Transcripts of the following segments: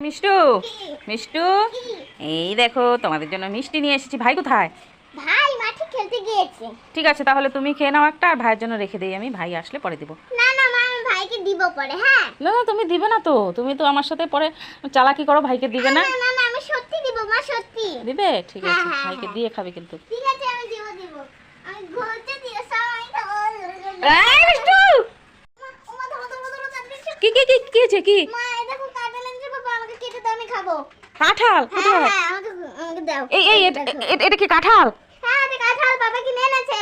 মিষ্টু মিষ্টু? এই দেখো তোমাদের জন্য মিষ্টি নিয়ে এসেছি। ভাই কোথায়? ভাই মাঠে খেলতে গিয়েছে। ঠিক আছে তাহলে তুমি খেয়ে নাও একটা আর ভাইয়ের জন্য রেখে দিই আমি। ভাই আসলে পরে দিব। না না মা আমি ভাইকে দিব পরে হ্যাঁ? না না তুমি দিবে না তো। তুমি তো আমার সাথে পরে চালাকি করো ভাইকে দিবে না না? না আমি সত্যি দিব মা সত্যি। দিবে? ঠিক আছে হ্যাঁ, হ্যাঁ, ভাইকে হ্যাঁ। দিয়ে খাবে কিন্তু। ঠিক আছে আমি দিব দিব। আমি ঘুরতে দিয়ে সবাই খাব এই মিষ্টু! কি কি কি কি কি? মা এই দেখো কাঁঠাল এনেছে বাবা আমাকে কেটে দাও আমি খাব কাঁঠাল? হ্যাঁ কোথায়? হ্যাঁ এই এই এটা- কি কাঁঠাল? হ্যাঁ এটা কাঁঠাল বাবা কিনে এনেছে।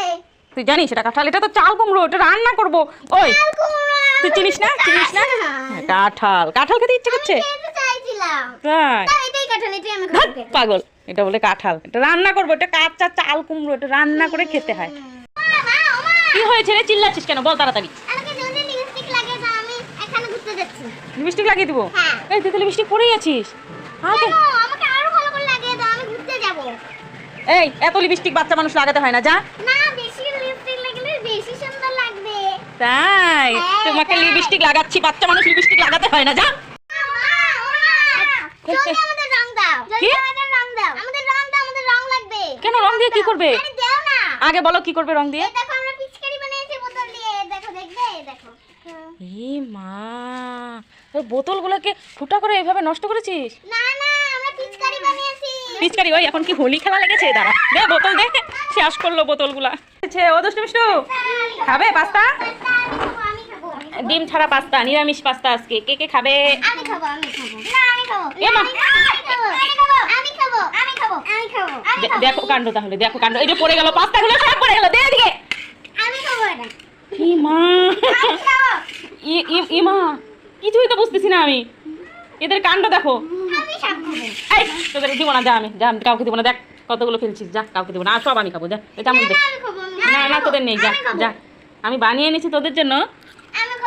তুই জানিস এটা কাঁঠাল? এটা তো চাল কুমড়ো এটা রান্না করব। ওই তুই চিনিস না? চিনিস না? কাঁঠাল। কাঁঠাল খেতে ইচ্ছে করছে? পাগল। এটা বলে কাঁঠাল। এটা রান্না করব এটা কাঁচা চাল কুমড়ো এটা রান্না করে খেতে হয়। কি হয়েছে রে? চিল্লাচ্ছিস কেন? বল তাড়াতাড়ি। লিপস্টিক লাগিয়ে দিব। এই তুই তো লিপস্টিক পরেই আছিস। আগে আমাকে আরও ভালো করে লাগিয়ে দাও আমি ঘুরতে যাব। এই এত লিপস্টিক বাচ্চা মানুষ লাগাতে হয় না যা। না বেশি লিপস্টিক লাগলে বেশি সুন্দর লাগবে। তাই হ্যাঁ, তোমাকে লিপস্টিক লাগাচ্ছি বাচ্চা মানুষ লিপস্টিক লাগাতে হয় না যা। মা, ওমা, জলদি আমাদের রং দাও আমাদের রং দাও। আমাদের রং দাও আমাদের রং লাগবে। কেন রং দিয়ে কি করবে? আরে দাও না। আগে বলো কি করবে রং দিয়ে এই দেখো আমরা পিচকারি বানিয়েছি বোতল দিয়ে এই দেখো দেখবে এই দেখো এ মা ওই বোতলগুলোকে ফুটা করে এভাবে নষ্ট করেছিস? না না আমরা পিচকারি বানিয়েছি। পিচকারি ওই এখন কি হোলি খেলা লেগেছে? দাঁড়া দে বোতল দে শেষ করল বোতলগুলা। আচ্ছা ও দুষ্টু মিষ্টু খাবে পাস্তা? ডিম ছাড়া পাস্তা নিরামিষ পাস্তা আজকে। কে কে খাবে? আমি খাব আমি খাব। না আমি খাব। এ মা। আমি খাব আমি খাব আমি খাব আমি খাব আমি খাব আমি দে- খাব দেখো কাণ্ড তাহলে দেখো কাণ্ড। এই যে পড়ে গেল পাস্তাগুলো সব পড়ে গেল দে এদিকে। আমি খাব এটা। ই মা। আমি খাব ই ই- ই মা কিছুই তো বুঝতেছি না আমি। এদের কাণ্ড দেখো। এই তোদের দিব না যা আমি যা কাউকে দিব না। দেখ কতগুলো ফেলছিস যা কাউকে দিব না। আর সব আমি খাব যা। এটা আমার দেখ। না না তোদের নেই যা যা। আমি বানিয়ে এনেছি তোদের জন্য।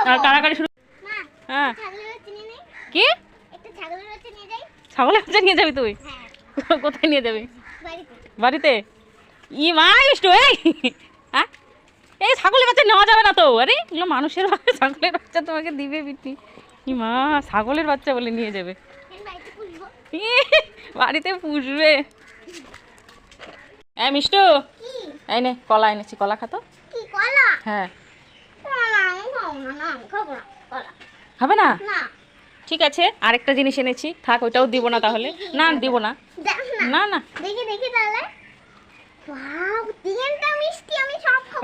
আর কারাকারি শুরু হ্যাঁ। কি? ছাগলের বাচ্চা নিয়ে যাবি তুই? হ্যাঁ। কোথায় নিয়ে যাবি? বাড়িতে। বাড়িতে? ই মা ইষ্ট এই! হ্যাঁ? এই ছাগলের বাচ্চা নেওয়া যাবে না তো। আরে এগুলো মানুষের বাচ্চা ছাগলের বাচ্চা তোমাকে দিবে বিটি। মা ছাগলের বাচ্চা বলে নিয়ে যাবে। বাড়িতে পুষবো। হ্যাঁ মিষ্টু। এই নে কলা এনেছি। কলা খাতো হ্যাঁ। হবে না? ঠিক আছে আরেকটা জিনিস এনেছি। থাক ওইটাও দিব না তাহলে। না দিব না। না। না না। দেখি দেখি তাহলে।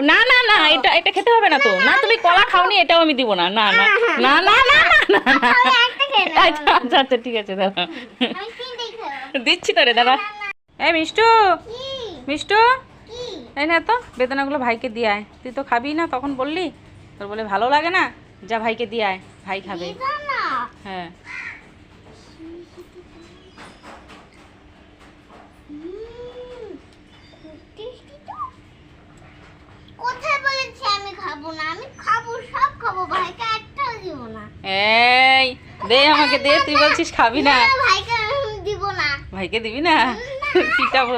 না না না এটা এটা খেতে হবে না তো না তুমি কলা খাওনি এটাও আমি দিব না না না না না না না আচ্ছা আচ্ছা ঠিক আছে দাদা দিচ্ছি তো রে দাদা এ মিষ্টু মিষ্টু এই না তো বেদনাগুলো ভাইকে দিয়ে আয় তুই তো খাবি না তখন বললি তোর বলে ভালো লাগে না যা ভাইকে দিয়ে আয় ভাই খাবে হ্যাঁ এই দে আমাকে দে তুই বলছিস খাবি না। ভাইকে দিব না। পিটাবো